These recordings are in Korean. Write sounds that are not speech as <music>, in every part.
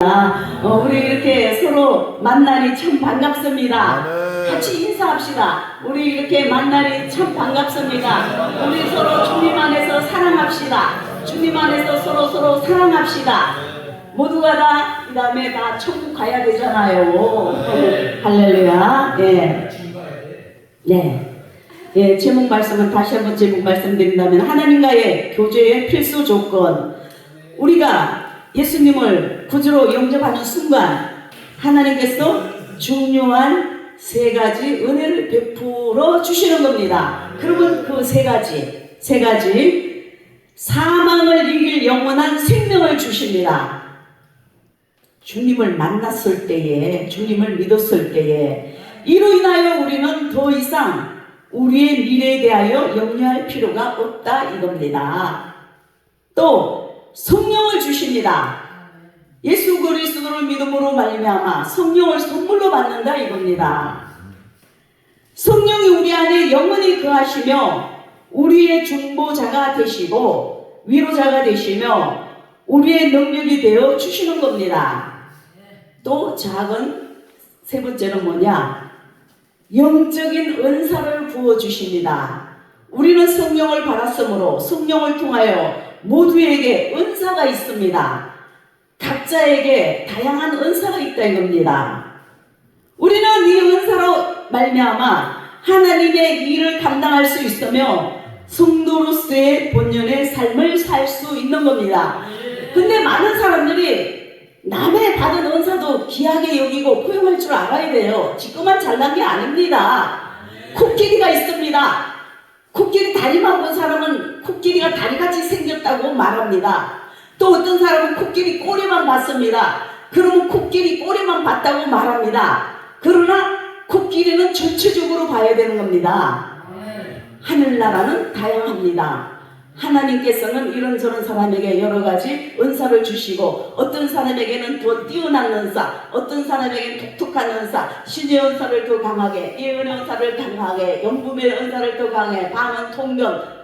어, 우리 이렇게 서로 만나니 참 반갑습니다. 같이 인사합시다. 우리 이렇게 만나니 참 반갑습니다. 우리 서로 주님 안에서 사랑합시다. 주님 안에서 서로 서로 사랑합시다. 모두가 다, 그 다음에 다 천국 가야 되잖아요. 할렐루야. 예. 네. 예, 제목 말씀은 다시 한번 제목 말씀드린다면 하나님과의 교제의 필수 조건. 우리가 예수님을 구주로 영접하는 순간 하나님께서 중요한 세 가지 은혜를 베풀어 주시는 겁니다. 그러면 그 세 가지, 세 가지 사망을 이길 영원한 생명을 주십니다. 주님을 만났을 때에, 주님을 믿었을 때에, 이로 인하여 우리는 더 이상 우리의 미래에 대하여 염려할 필요가 없다 이겁니다. 또 성령을 주십니다. 예수 그리스도를 믿음으로 말미암아 성령을 선물로 받는다 이겁니다. 성령이 우리 안에 영원히 거하시며 우리의 중보자가 되시고 위로자가 되시며 우리의 능력이 되어 주시는 겁니다. 또 작은 세 번째는 뭐냐? 영적인 은사를 부어 주십니다. 우리는 성령을 받았으므로 성령을 통하여 모두에게 은사가 있습니다. 각자에게 다양한 은사가 있다 이겁니다. 우리는 이 은사로 말미암아 하나님의 일을 감당할 수 있으며 성도로서의 본연의 삶을 살 수 있는 겁니다. 근데 많은 사람들이 남의 받은 은사도 귀하게 여기고 포용할 줄 알아야 돼요. 지금만 잘난 게 아닙니다. 코끼리가 있습니다. 코끼리 다리만 본 사람은 코끼리가 다리같이 생겼다고 말합니다. 또 어떤 사람은 코끼리 꼬리만 봤습니다. 그러면 코끼리 꼬리만 봤다고 말합니다. 그러나 코끼리는 전체적으로 봐야 되는 겁니다. 하늘나라는 다양합니다. 하나님께서는 이런저런 사람에게 여러 가지 은사를 주시고 어떤 사람에게는 더 뛰어난 은사, 어떤 사람에게는 독특한 은사, 신의 은사를 더 강하게, 예언의 은사를 강하게, 영분의 은사를 더 강해, 방언, 통변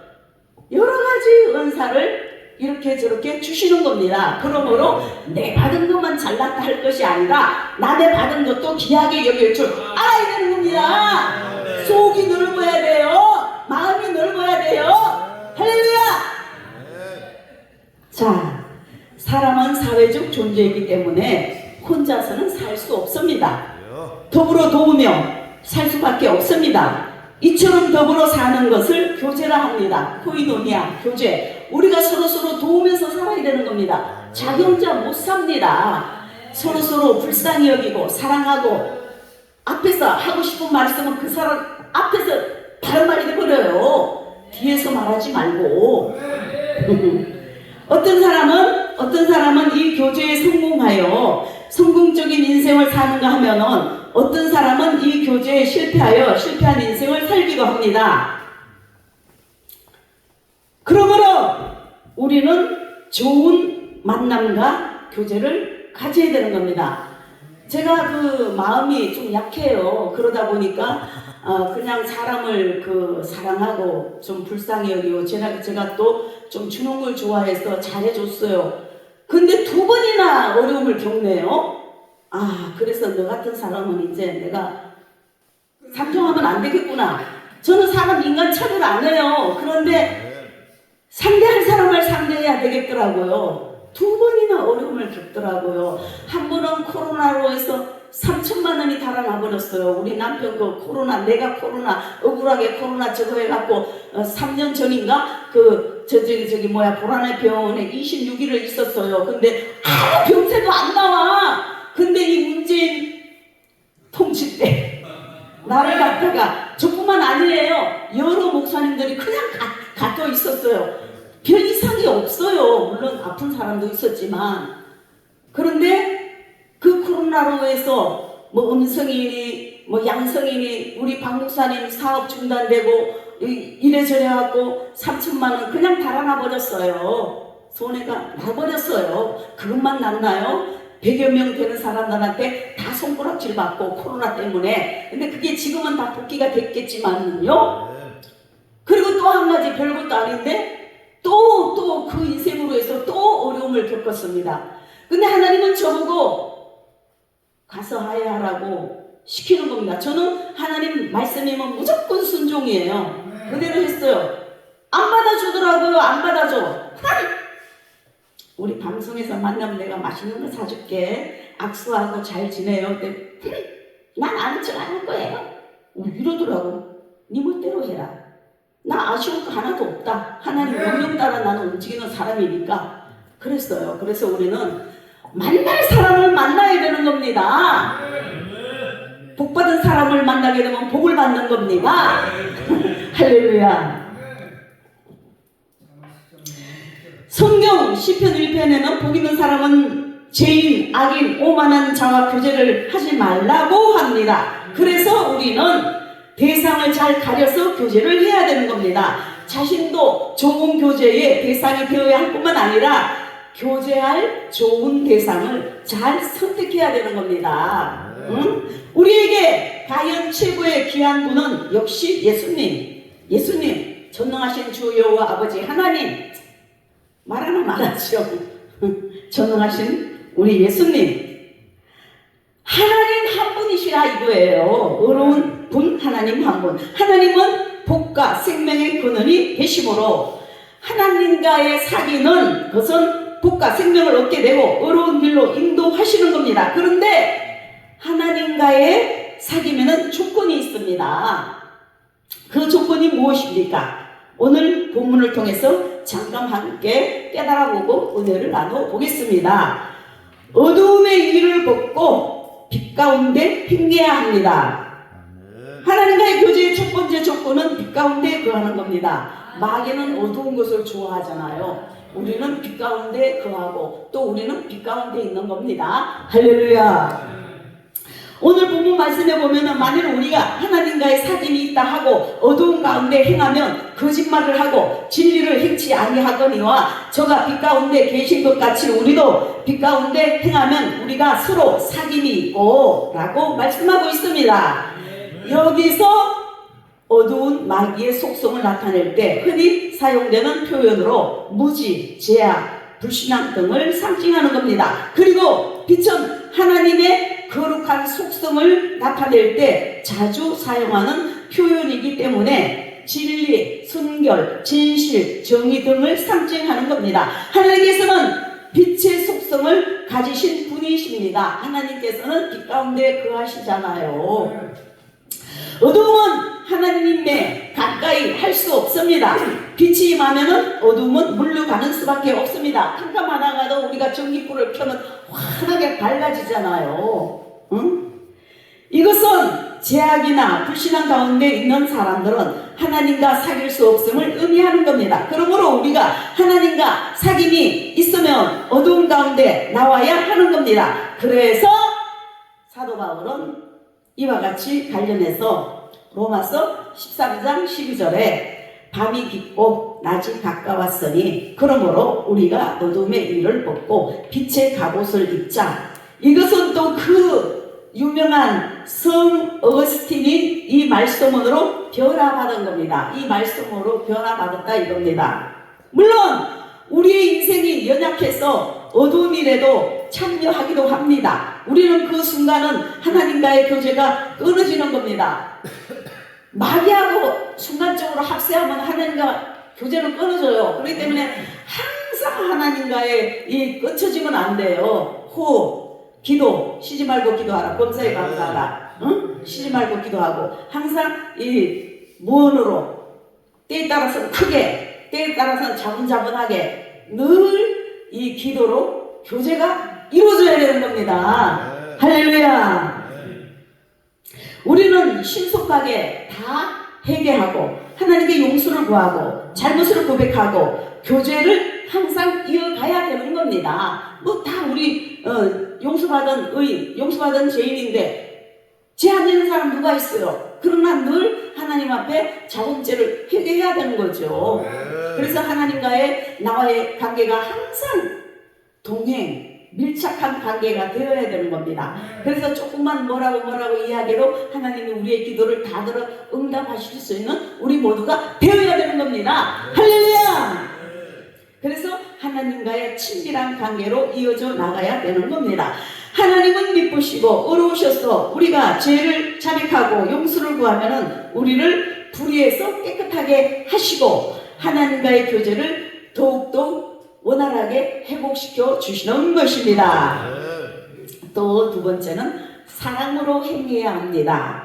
여러 가지 은사를 이렇게 저렇게 주시는 겁니다. 그러므로 내 받은 것만 잘났다 할 것이 아니라 남의 받은 것도 귀하게 여길 줄 알아야 되는 겁니다. 속이 넓어야 돼요. 마음이 넓어야 돼요. 자, 사람은 사회적 존재이기 때문에 혼자서는 살 수 없습니다. 더불어 도우며 살 수밖에 없습니다. 이처럼 더불어 사는 것을 교제라 합니다. 코이노니아, 교제. 우리가 서로서로 도우면서 살아야 되는 겁니다. 자기 혼자 못 삽니다. 서로서로 불쌍히 여기고 사랑하고 앞에서 하고 싶은 말 있으면 그 사람 앞에서 바로 말해 버려요. 뒤에서 말하지 말고. 어떤 사람은 어떤 사람은 이 교제에 성공하여 성공적인 인생을 사는가 하면은 어떤 사람은 이 교제에 실패하여 실패한 인생을 살기도 합니다. 그러므로 우리는 좋은 만남과 교제를 가져야 되는 겁니다. 제가 그 마음이 좀 약해요. 그러다 보니까 어, 그냥 사람을 그 사랑하고 좀 불쌍히 여기고 제가 제가 또 좀 주는 걸 좋아해서 잘해줬어요. 근데 두 번이나 어려움을 겪네요. 아 그래서 너 같은 사람은 이제 내가 상종하면 안 되겠구나. 저는 사람 인간 차별 안 해요. 그런데 상대할 사람을 상대해야 되겠더라고요. 두 번이나 어려움을 겪더라고요. 한 번은 코로나로 해서 3천만 원이 달아나 버렸어요. 우리 남편 그 코로나, 내가 코로나, 억울하게 코로나 저거 해갖고 어, 3년 전인가 그 저기 저기 뭐야 보라네 병원에 26일을 있었어요. 근데 아무 병세도 안 나와. 근데 이 문재인 통치 때 나를 갖다가 저뿐만 아니에요. 여러 목사님들이 그냥 가, 갇혀 있었어요. 별 이상이 없어요. 물론 아픈 사람도 있었지만. 그런데 그 코로나로 해서 뭐 음성이니 뭐 양성이니 우리 박 목사님 사업 중단되고 이- 이래저래 갖고 3천만 원 그냥 달아나 버렸어요. 손해가 나버렸어요. 그것만 났나요? 100여 명 되는 사람들한테 다 손가락질 받고 코로나 때문에 근데 그게 지금은 다 복귀가 됐겠지만요 그리고 또 한 가지 별것도 아닌데 또 또 그 인생으로 해서 또 어려움을 겪었습니다 근데 하나님은 저보고 가서 하야 하라고 시키는 겁니다. 저는 하나님 말씀이면 무조건 순종이에요. 그대로 했어요. 안 받아주더라고요. 안 받아줘. 우리 방송에서 만나면 내가 맛있는 거 사줄게. 악수하고 잘 지내요. 난 아는 척 안 할 거예요. 어, 이러더라고. 네 멋대로 해라. 나 아쉬운 거 하나도 없다. 하나님 명령 따라 나는 움직이는 사람이니까. 그랬어요. 그래서 우리는 만날 사람을 만나야 되는 겁니다. 복 받은 사람을 만나게 되면 복을 받는 겁니다. <laughs> 할렐루야. 성경 시편 1편에는 복 있는 사람은 죄인, 악인, 오만한 자와 교제를 하지 말라고 합니다. 그래서 우리는 대상을 잘 가려서 교제를 해야 되는 겁니다. 자신도 좋은 교제의 대상이 되어야 할 뿐만 아니라 교제할 좋은 대상을 잘 선택해야 되는 겁니다. 응? 우리에게 과연 최고의 귀한 분은 역시 예수님. 예수님, 전능하신 주 여호와 아버지 하나님. 말하면 말하죠. <laughs> 전능하신 우리 예수님. 하나님 한 분이시라 이거예요. 의로운 분 하나님 한 분. 하나님은 복과 생명의 근원이 되심으로 하나님과의 사귀는 것은 복과 생명을 얻게 되고 의로운 길로 인도하시는 겁니다. 그런데 하나님과의 사귀면은 조건이 있습니다. 그 조건이 무엇입니까? 오늘 본문을 통해서 잠깐 함께 깨달아보고 은혜를 나눠 보겠습니다. 어두움의 일을 벗고 빛 가운데 행해야 합니다. 하나님과의 교제의 첫 번째 조건은 빛 가운데 거하는 겁니다. 마귀는 어두운 것을 좋아하잖아요. 우리는 빛 가운데 거하고 또 우리는 빛 가운데 있는 겁니다. 할렐루야. 오늘 본문 말씀에 보면은 만일 우리가 하나님과의 사귐이 있다 하고 어두운 가운데 행하면 거짓말을 하고 진리를 행치 아니하거니와 저가 빛 가운데 계신 것 같이 우리도 빛 가운데 행하면 우리가 서로 사귐이 있고 라고 말씀하고 있습니다. 여기서 어두운 마귀의 속성을 나타낼 때 흔히 사용되는 표현으로 무지, 제약, 불신앙 등을 상징하는 겁니다. 그리고 빛은 하나님의 거룩한 속성을 나타낼 때 자주 사용하는 표현이기 때문에 진리, 순결, 진실, 정의 등을 상징하는 겁니다. 하나님께서는 빛의 속성을 가지신 분이십니다. 하나님께서는 빛 가운데 거하시잖아요. 어두움은 하나님의 가까이 할 수 없습니다. 빛이 임하면은 어두움은 물러가는 수밖에 없습니다. 캄캄하다가도 우리가 전기불을 켜면 환하게 밝아지잖아요. 응? 이것은 제약이나 불신앙 가운데 있는 사람들은 하나님과 사귈 수 없음을 의미하는 겁니다. 그러므로 우리가 하나님과 사귐이 있으면 어두운 가운데 나와야 하는 겁니다. 그래서 사도 바울은 이와 같이 관련해서 로마서 13장 12절에 밤이 깊고 낮이 가까웠으니 그러므로 우리가 어둠의 일을 벗고 빛의 갑옷을 입자 이것은 또 그 유명한 성 어거스틴이 이 말씀으로 변화받은 겁니다. 이 말씀으로 변화받았다 이겁니다. 물론 우리의 인생이 연약해서 어두운 일에도 참여하기도 합니다. 우리는 그 순간은 하나님과의 교제가 끊어지는 겁니다. 마귀하고 순간적으로 합세하면 하나님과 교제는 끊어져요. 그렇기 때문에 항상 하나님과의 이 끊쳐지면 안 돼요. 호흡, 기도, 쉬지 말고 기도하라. 범사에 감사하라. 응? 쉬지 말고 기도하고 항상 이 무언으로 때에 따라서는 크게, 때에 따라서는 자분자분하게 늘 이 기도로 교제가 이루어져야 되는 겁니다. 할렐루야. 우리는 신속하게 다 회개하고 하나님께 용서를 구하고 잘못을 고백하고 교제를 항상 이어가야 되는 겁니다. 뭐 다 우리 어, 용서받은 의, 용서받은 죄인인데 죄 안 되는 사람 누가 있어요? 그러나 늘 하나님 앞에 자범죄를 회개해야 되는 거죠. 그래서 하나님과의 나와의 관계가 항상 동행, 밀착한 관계가 되어야 되는 겁니다. 그래서 조금만 뭐라고 뭐라고 이야기로 하나님이 우리의 기도를 다 들어 응답하실 수 있는 우리 모두가 되어야 되는 겁니다. 할렐루야! 그래서 하나님과의 친밀한 관계로 이어져 나가야 되는 겁니다. 하나님은 미쁘시고 의로우셔서 우리가 죄를 자백하고 용서를 구하면은 우리를 불의에서 깨끗하게 하시고 하나님과의 교제를 더욱더 원활하게 회복시켜 주시는 것입니다. 또 두 번째는 사랑으로 행해야 합니다.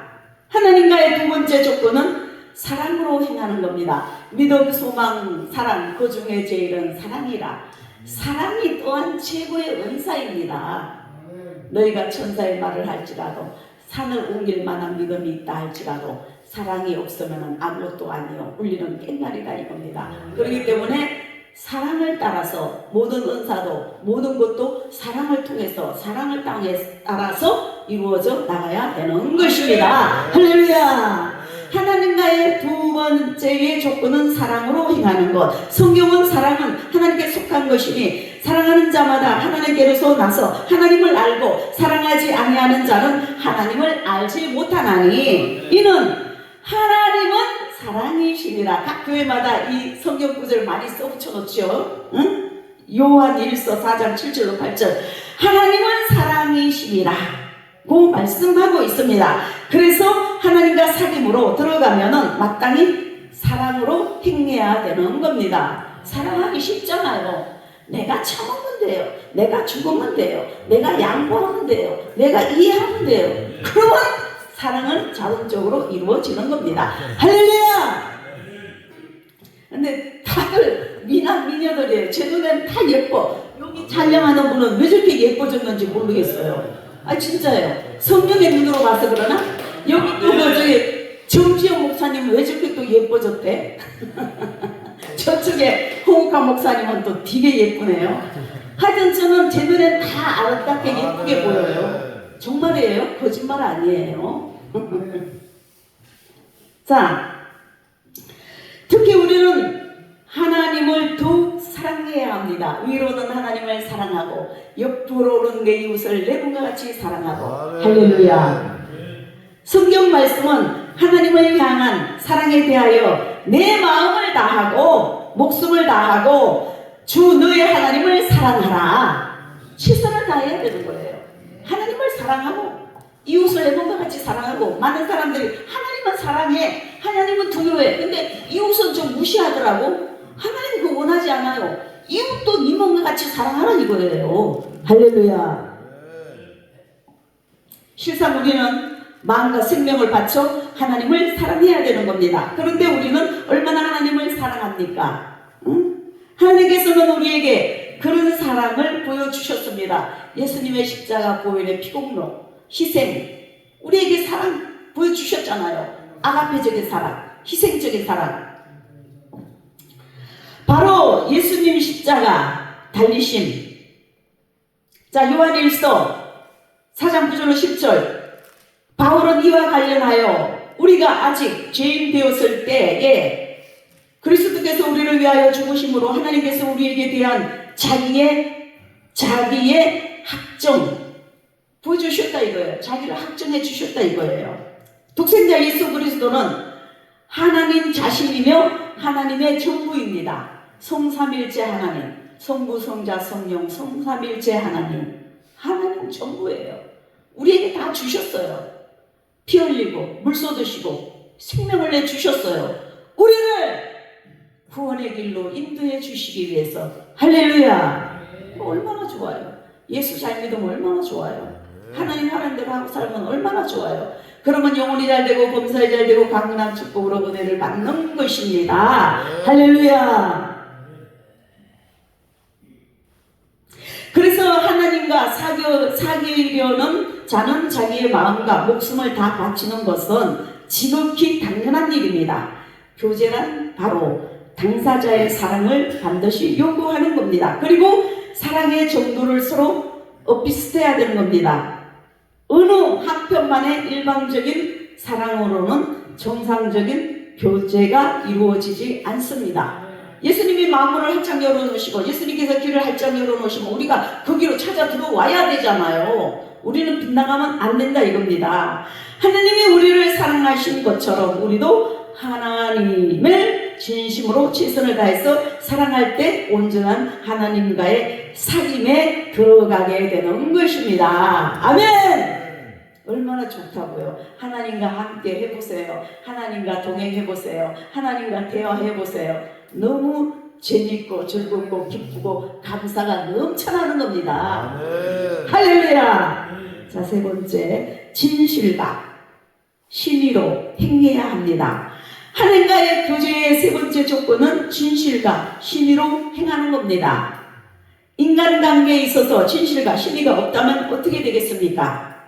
하나님과의 두 번째 조건은 사랑으로 행하는 겁니다. 믿음, 소망, 사랑 그 중에 제일은 사랑이라. 사랑이 또한 최고의 은사입니다. 너희가 천사의 말을 할지라도 산을 옮길 만한 믿음이 있다 할지라도 사랑이 없으면 아무것도 아니요 울리는 깽가리다 이겁니다. 그렇기 때문에 사랑을 따라서 모든 은사도 모든 것도 사랑을 통해서 사랑을 땅에 따라서 이루어져 나가야 되는 것입니다. 할렐루야. 하나님과의 두 번째의 조건은 사랑으로 행하는 것. 성경은 사랑은 하나님께 속한 것이니 사랑하는 자마다 하나님께로서 나서 하나님을 알고 사랑하지 아니하는 자는 하나님을 알지 못하나니 이는 하나님은 사랑이시니라. 각 교회마다 이 성경 구절을 많이 써붙여놓죠. 응? 요한 1서 4장 7절로 8절. 하나님은 사랑이시니라. 고 말씀하고 있습니다. 그래서 하나님과 사귐으로 들어가면은 마땅히 사랑으로 행해야 되는 겁니다. 사랑하기 쉽잖아요. 내가 참으면 돼요. 내가 죽으면 돼요. 내가 양보하면 돼요. 내가 이해하면 돼요. 그러면 사랑은 자동적으로 이루어지는 겁니다. 할렐루야! 근데 다들 미남 미녀들이에요. 제 눈에는 다 예뻐. 여기 촬영하는 분은 왜 저렇게 예뻐졌는지 모르겠어요. 아 진짜예요. 성령의 눈으로 봐서 그러나? 여기 또뭐 저기 정지영 목사님은 왜 저렇게 또 예뻐졌대? <laughs> 저쪽에 홍옥화 목사님은 또 되게 예쁘네요. 하여튼 저는 제 눈엔 다 아름답게 예쁘게 보여요. 정말이에요? 거짓말 아니에요. <laughs> 자, 특히 우리는 하나님을 더욱 사랑해야 합니다. 위로는 하나님을 사랑하고 옆으로는 내 이웃을 내 몸과 같이 사랑하고 할렐루야. 성경 말씀은 하나님을 향한 사랑에 대하여 내 마음을 다하고 목숨을 다하고 주 너의 하나님을 사랑하라. 최선을 다해야 되는 거예요. 하나님을 사랑하고 이웃을 내 몸과 같이 사랑하고 많은 사람들이 하나님은 사랑해 하나님은 두려워해. 근데 이웃은 좀 무시하더라고. 하나님 그거 원하지 않아요. 이웃도 네 몸과 같이 사랑하라 이거예요. 할렐루야. 실상 우리는 마음과 생명을 바쳐 하나님을 사랑해야 되는 겁니다. 그런데 우리는 얼마나 하나님을 사랑합니까? 응? 하나님께서는 우리에게 그런 사랑을 보여주셨습니다. 예수님의 십자가 보혈의 피공로 희생 우리에게 사랑 보여주셨잖아요. 아가페적인 사랑, 희생적인 사랑. 바로 예수님 십자가 달리심. 자 요한일서 4장 9절로 10절. 바울은 이와 관련하여 우리가 아직 죄인 되었을 때에 그리스도께서 우리를 위하여 죽으심으로 하나님께서 우리에게 대한 자기의 자기의 학정 보여주셨다 이거예요. 자기를 확정해 주셨다 이거예요. 독생자 예수 그리스도는 하나님 자신이며 하나님의 전부입니다. 성삼일체 하나님, 성부, 성자, 성령, 성삼일체 하나님, 하나님 전부예요. 우리에게 다 주셨어요. 피 흘리고 물 쏟으시고 생명을 내 주셨어요. 우리를 구원의 길로 인도해 주시기 위해서 할렐루야. 얼마나 좋아요. 예수 잘 믿으면 얼마나 좋아요. 하나님 하는 대로 하고 살면 얼마나 좋아요. 그러면 영혼이 잘 되고 범사에 잘 되고 강남 축복으로 은혜를 받는 것입니다. 할렐루야. 그래서 하나님과 사귀, 사귀려는 자는 자기의 마음과 목숨을 다 바치는 것은 지극히 당연한 일입니다. 교제란 바로 당사자의 사랑을 반드시 요구하는 겁니다. 그리고 사랑의 정도를 서로 엇비슷해야 되는 겁니다. 어느 한편만의 일방적인 사랑으로는 정상적인 교제가 이루어지지 않습니다. 예수님이 마음문을 활짝 열어놓으시고 예수님께서 길을 활짝 열어놓으시면 우리가 거기로 찾아 들어와야 되잖아요. 우리는 빗나가면 안 된다 이겁니다. 하나님이 우리를 사랑하신 것처럼 우리도 하나님을 진심으로 최선을 다해서 사랑할 때 온전한 하나님과의 사귐에 들어가게 되는 것입니다. 아멘! 얼마나 좋다고요. 하나님과 함께 해보세요. 하나님과 동행해보세요. 하나님과 대화해보세요. 너무 재밌고 즐겁고 기쁘고 감사가 넘쳐나는 겁니다. 아멘. 할렐루야! 자, 세 번째, 진실과 신의로 행해야 합니다. 하나님과의 교제의 세 번째 조건은 진실과 신의로 행하는 겁니다. 인간관계에 있어서 진실과 신의가 없다면 어떻게 되겠습니까?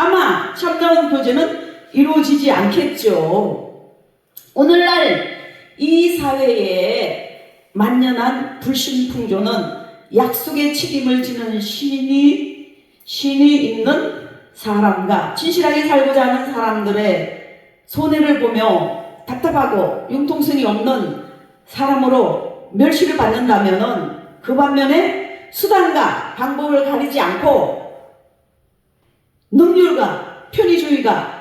아마 참다운 교제는 이루어지지 않겠죠. 오늘날 이 사회에 만연한 불신풍조는 약속의 책임을 지는 신이 신이 있는 사람과 진실하게 살고자 하는 사람들의 손해를 보며 답답하고 융통성이 없는 사람으로 멸시를 받는다면은 그 반면에 수단과 방법을 가리지 않고 능률과 편의주의가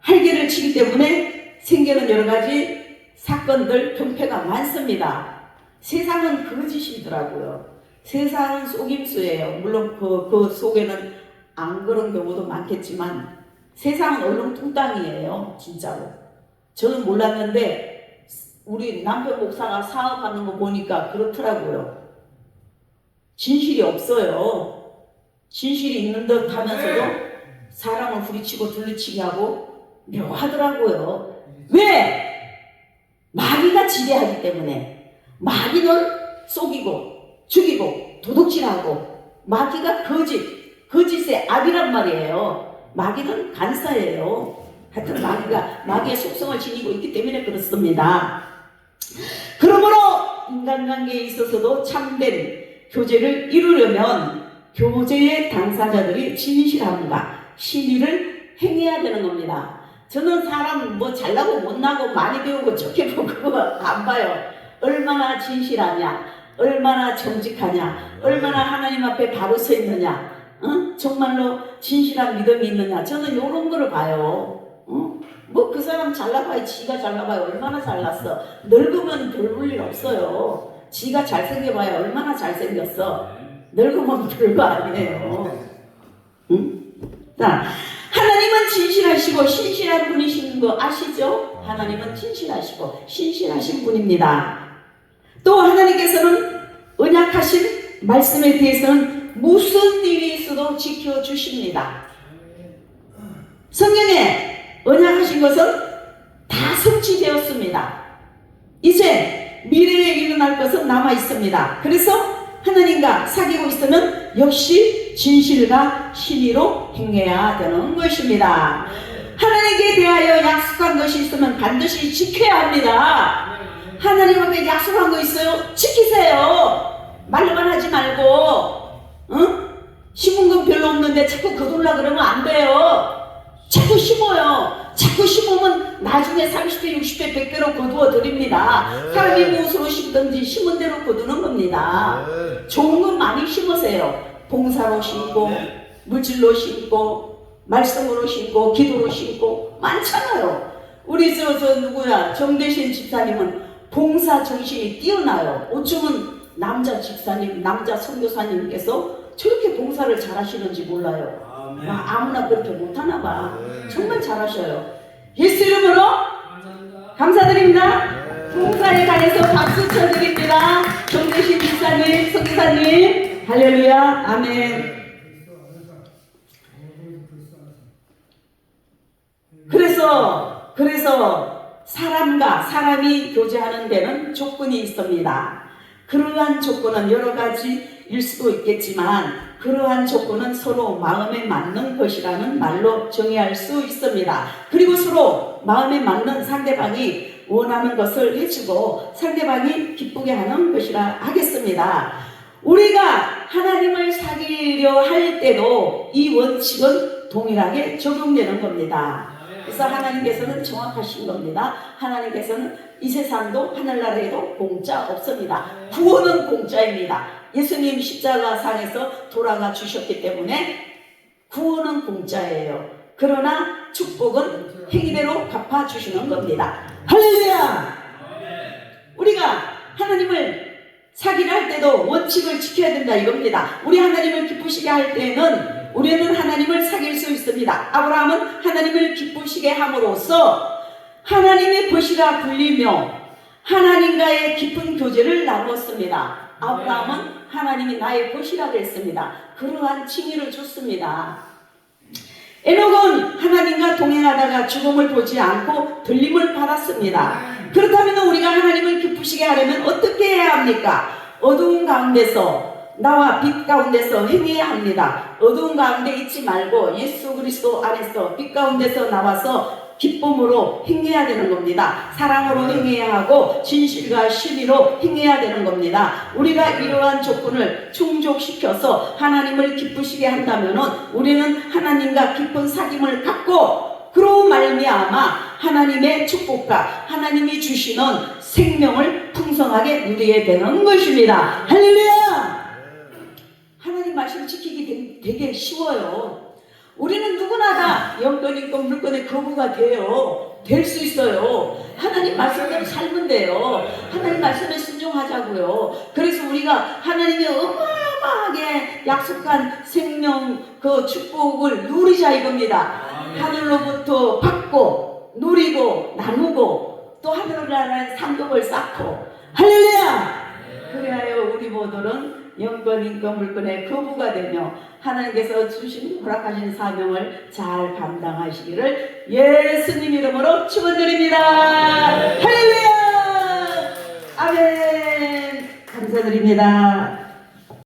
할개를 치기 때문에 생기는 여러 가지 사건들, 병폐가 많습니다. 세상은 거짓이더라고요. 세상은 속임수예요. 물론 그, 그 속에는 안 그런 경우도 많겠지만 세상은 얼렁뚱땅이에요. 진짜로. 저는 몰랐는데 우리 남편 목사가 사업하는 거 보니까 그렇더라고요. 진실이 없어요. 진실이 있는 듯 하면서도 사람을 후리치고 둘리치게 하고 묘하더라고요. 왜? 마귀가 지배하기 때문에 마귀는 속이고 죽이고 도둑질하고 마귀가 거짓, 거짓의 압이란 말이에요. 마귀는 간사예요. 하여튼 마귀가 마귀의 속성을 지니고 있기 때문에 그렇습니다. 그러므로 인간관계에 있어서도 참된 교제를 이루려면 교제의 당사자들이 진실함과 신의를 행해야 되는 겁니다. 저는 사람 뭐 잘나고 못나고 많이 배우고 좋게 보고 <laughs> 안 봐요. 얼마나 진실하냐, 얼마나 정직하냐, 얼마나 하나님 앞에 바로 서 있느냐, 어? 정말로 진실한 믿음이 있느냐. 저는 이런 거를 봐요. 어? 뭐그 사람 잘나봐야 지가 잘나봐야 얼마나 잘났어. 늙으면 별 볼 일 없어요. 지가 잘생겨봐야 얼마나 잘생겼어. 늙으면 별거 아니에요. 응? 자, 하나님은 진실하시고 신실한 분이신 거 아시죠? 하나님은 진실하시고 신실하신 분입니다. 또 하나님께서는 언약하신 말씀에 대해서는 무슨 일이 있어도 지켜주십니다. 성경에 언약하신 것은 다 성취되었습니다. 이제 미래에 일어날 것은 남아 있습니다. 그래서 하나님과 사귀고 있으면 역시 진실과 신의로 행해야 되는 것입니다. 하나님께 대하여 약속한 것이 있으면 반드시 지켜야 합니다. 하나님 앞에 약속한 거 있어요? 지키세요. 말로만 하지 말고, 응? 심은 건 별로 없는데 자꾸 거둘라 그러면 안 돼요. 자꾸 심어요. 자꾸 심으면 나중에 30대, 60대, 100대로 거두어 드립니다. 네. 사람이 무엇으로 심든지 심은 대로 거두는 겁니다. 네. 좋은 건 많이 심으세요. 봉사로 심고, 물질로 심고, 말씀으로 심고, 기도로 심고, 많잖아요. 우리 저, 저 누구야, 정대신 집사님은 봉사 정신이 뛰어나요. 어쩌면 남자 집사님, 남자 선교사님께서 저렇게 봉사를 잘하시는지 몰라요. 와, 아무나 그렇게 못하나 봐. 정말 잘하셔요. 예수 이름으로 감사드립니다. 봉사에 관해서 박수 쳐드립니다. 정대신 집사님, 선교사님, 할렐루야, 아멘. 그래서 그래서 사람과 사람이 교제하는 데는 조건이 있습니다. 그러한 조건은 여러 가지일 수도 있겠지만 그러한 조건은 서로 마음에 맞는 것이라는 말로 정의할 수 있습니다. 그리고 서로 마음에 맞는 상대방이 원하는 것을 해주고 상대방이 기쁘게 하는 것이라 하겠습니다. 우리가 하나님을 사귀려 할 때도 이 원칙은 동일하게 적용되는 겁니다. 그래서 하나님께서는 정확하신 겁니다. 하나님께서는 이 세상도 하늘나라에도 공짜 없습니다. 구원은 공짜입니다. 예수님 십자가 상에서 돌아가 주셨기 때문에 구원은 공짜예요. 그러나 축복은 행위대로 갚아 주시는 겁니다. 할렐루야! 우리가 하나님을 사기를 할 때도 원칙을 지켜야 된다 이겁니다. 우리 하나님을 기쁘시게 할 때는 우리는 하나님을 사귈 수 있습니다. 아브라함은 하나님을 기쁘시게 함으로써 하나님의 벗이라 불리며 하나님과의 깊은 교제를 나누었습니다. 아브라함은 하나님이 나의 벗이라 그랬습니다. 그러한 칭의를 줬습니다. 에녹은 하나님과 동행하다가 죽음을 보지 않고 들림을 받았습니다. 그렇다면 우리가 하나님을 기쁘시게 하려면 어떻게 해야 합니까? 어두운 가운데서 나와 빛 가운데서 행해야 합니다. 어두운 가운데 있지 말고 예수 그리스도 안에서 빛 가운데서 나와서 기쁨으로 행해야 되는 겁니다. 사랑으로 행해야 하고 진실과 신의로 행해야 되는 겁니다. 우리가 이러한 조건을 충족시켜서 하나님을 기쁘시게 한다면은 우리는 하나님과 깊은 사귐을 갖고 그로 말미암아 하나님의 축복과 하나님이 주시는 생명을 풍성하게 누리게 되는 것입니다. 할렐루야! 하나님 말씀 지키기 되게- 쉬워요. 우리는 누구나 다 영권, 인권, 물권의 거부가 돼요. 될 수 있어요. 하나님 말씀대로 살면 돼요. 하나님 말씀에 순종하자고요. 그래서 우리가 하나님이 어마어마하게 약속한 생명 그 축복을 누리자 이겁니다. 하늘로부터 받고 누리고 나누고 또 하늘을 나라는 상급을 쌓고 할렐루야! 그래야 우리 모두는 영권, 인권, 물권의 거부가 되며 하나님께서 주신 허락하신 사명을 잘 감당하시기를 예수님 이름으로 축원드립니다. 할렐루야! 아멘. 감사드립니다.